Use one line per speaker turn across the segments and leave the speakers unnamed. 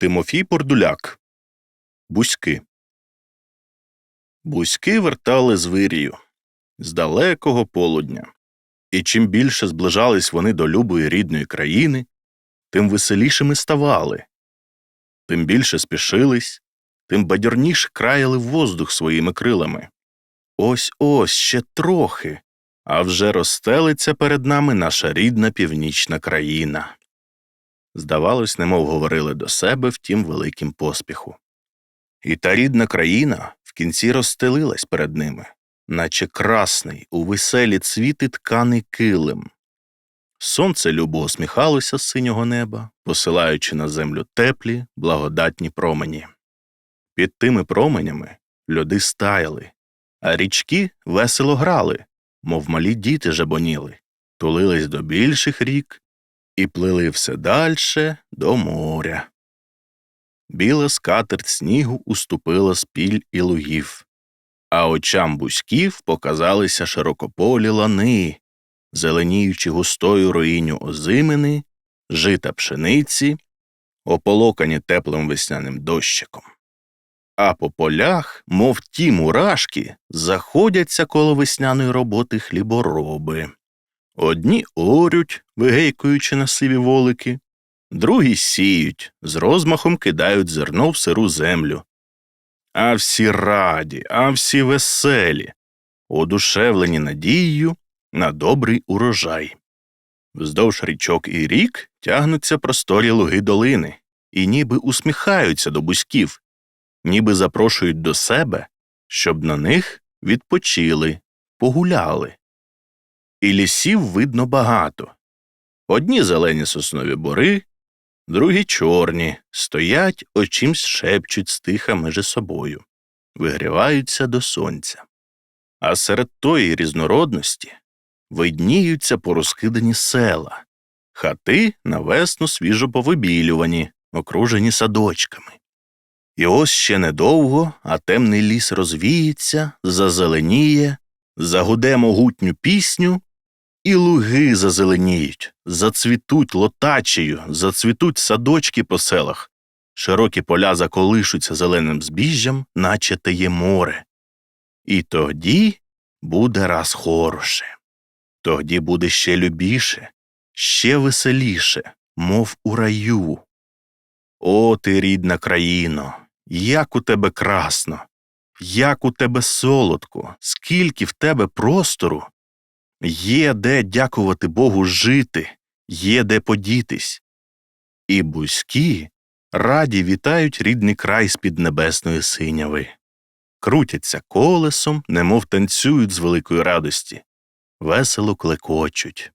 Тимофій Пордуляк. Бузьки. Бузьки вертали з вирію з далекого полудня. І чим більше зближались вони до любої рідної країни, тим веселішими ставали, тим більше спішились, тим бадьорніше краяли в воздух своїми крилами. Ось ось ще трохи, а вже розстелиться перед нами наша рідна північна країна. Здавалось, немов говорили до себе в тім великім поспіху. І та рідна країна в кінці розстелилась перед ними, наче красний, у веселі цвіти тканий килим. Сонце любо усміхалося з синього неба, посилаючи на землю теплі, благодатні промені. Під тими променями льоди стаяли, а річки весело грали, мов малі діти жабоніли, тулились до більших рік і плили все дальше до моря. Біла скатерть снігу уступила з піль і лугів, а очам бузьків показалися широкополі лани, зеленіючи густою руїню озимини, жита пшениці, ополокані теплим весняним дощиком. А по полях, мов ті мурашки, заходяться коло весняної роботи хлібороби. Одні орють, вигейкуючи на сиві волики, другі сіють, з розмахом кидають зерно в сиру землю. А всі раді, а всі веселі, одушевлені надією на добрий урожай. Вздовж річок і рік тягнуться просторі луги долини і ніби усміхаються до бузьків, ніби запрошують до себе, щоб на них відпочили, погуляли. І лісів видно багато. Одні зелені соснові бори, другі чорні, стоять, очимсь шепчуть стиха межи собою, вигріваються до сонця. А серед тої різнородності видніються порозкидані села, хати на весну свіжо повибілювані, окружені садочками. І ось ще недовго, а темний ліс розвіється, зазеленіє, загуде могутню пісню, і луги зазеленіють, зацвітуть лотачею, зацвітуть садочки по селах, широкі поля заколишуться зеленим збіжжям, наче теє море. І тоді буде раз хороше, тоді буде ще любіше, ще веселіше, мов у раю. О, ти рідна країно, як у тебе красно, як у тебе солодко, скільки в тебе простору. Є де дякувати Богу жити, є де подітись. І бузькі раді вітають рідний край з під небесної синяви, крутяться колесом, немов танцюють з великої радості, весело клекочуть.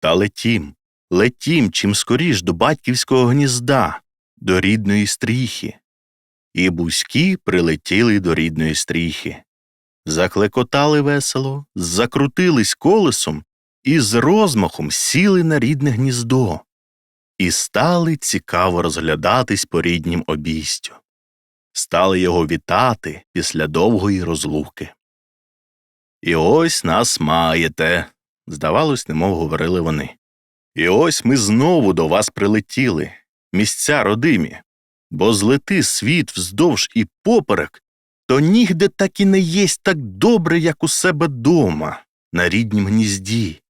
Та летім, летім чим скоріш до батьківського гнізда, до рідної стріхи. І бузькі прилетіли до рідної стріхи заклекотали весело, закрутились колесом і з розмахом сіли на рідне гніздо і стали цікаво розглядатись по ріднім обійстю, стали його вітати після довгої розлуки. І ось нас маєте, здавалось, немов говорили вони. І ось ми знову до вас прилетіли, місця родимі, бо злети світ вздовж і поперек то нігде так і не єсть так добре, як у себе дома, на ріднім гнізді.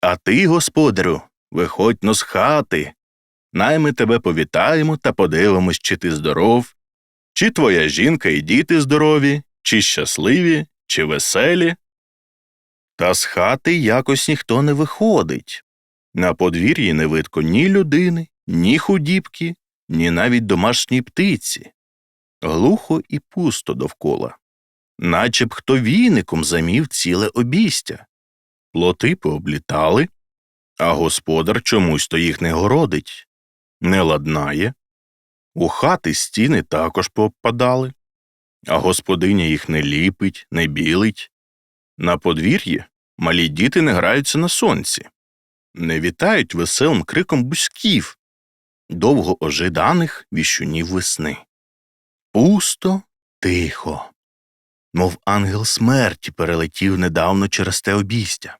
А ти, господарю, виходь но з хати, най ми тебе повітаємо та подивимось, чи ти здоров, чи твоя жінка і діти здорові, чи щасливі, чи веселі. Та з хати якось ніхто не виходить. На подвір'ї не видко ні людини, ні худібки, ні навіть домашньої птиці глухо і пусто довкола, наче б хто війником замів ціле обістя. Плоти пооблітали, а господар чомусь то їх не городить, не ладнає. У хати стіни також поопадали, а господиня їх не ліпить, не білить. На подвір'ї малі діти не граються на сонці, не вітають веселим криком бузьків, довго ожиданих віщунів весни. Пусто, тихо, мов ангел смерті перелетів недавно через те обістя.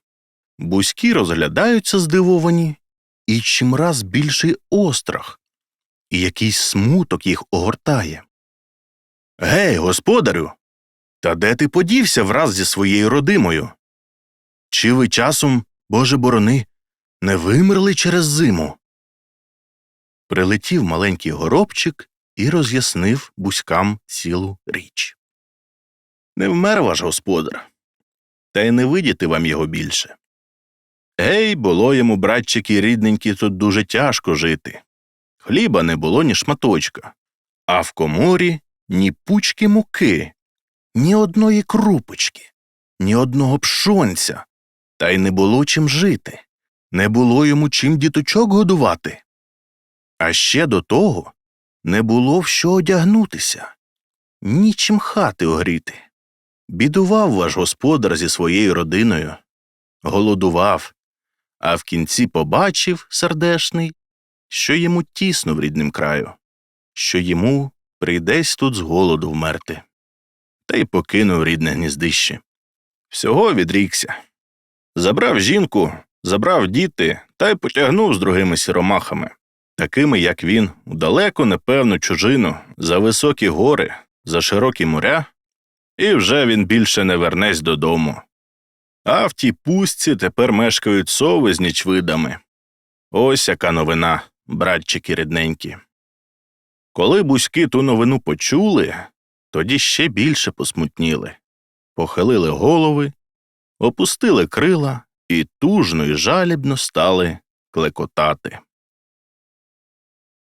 Бузькі розглядаються здивовані, і чимраз більший острах, і якийсь смуток їх огортає. Гей, господарю, та де ти подівся враз зі своєю родимою? Чи ви часом, Боже борони, не вимерли через зиму? Прилетів маленький горобчик і роз'яснив бузькам цілу річ. Не вмер ваш господар, та й не видіти вам його більше. Гей, було йому, братчики рідненькі, тут дуже тяжко жити. Хліба не було ні шматочка, а в коморі ні пучки муки, ні одної крупочки, ні одного пшонця, та й не було чим жити, не було йому чим діточок годувати. А ще до того не було в що одягнутися, нічим хати огріти. Бідував ваш господар зі своєю родиною, голодував, а в кінці побачив, сердешний, що йому тісно в ріднім краю, що йому прийдесь тут з голоду вмерти. Та й покинув рідне гніздище. Всього відрікся. Забрав жінку, забрав діти та й потягнув з другими сіромахами, такими, як він, у далеку, непевну чужину, за високі гори, за широкі моря, і вже він більше не вернесь додому. А в тій пустці тепер мешкають сови з нічвидами. Ось яка новина, братчики рідненькі. Коли бузьки ту новину почули, тоді ще більше посмутніли, похилили голови, опустили крила і тужно й жалібно стали клекотати.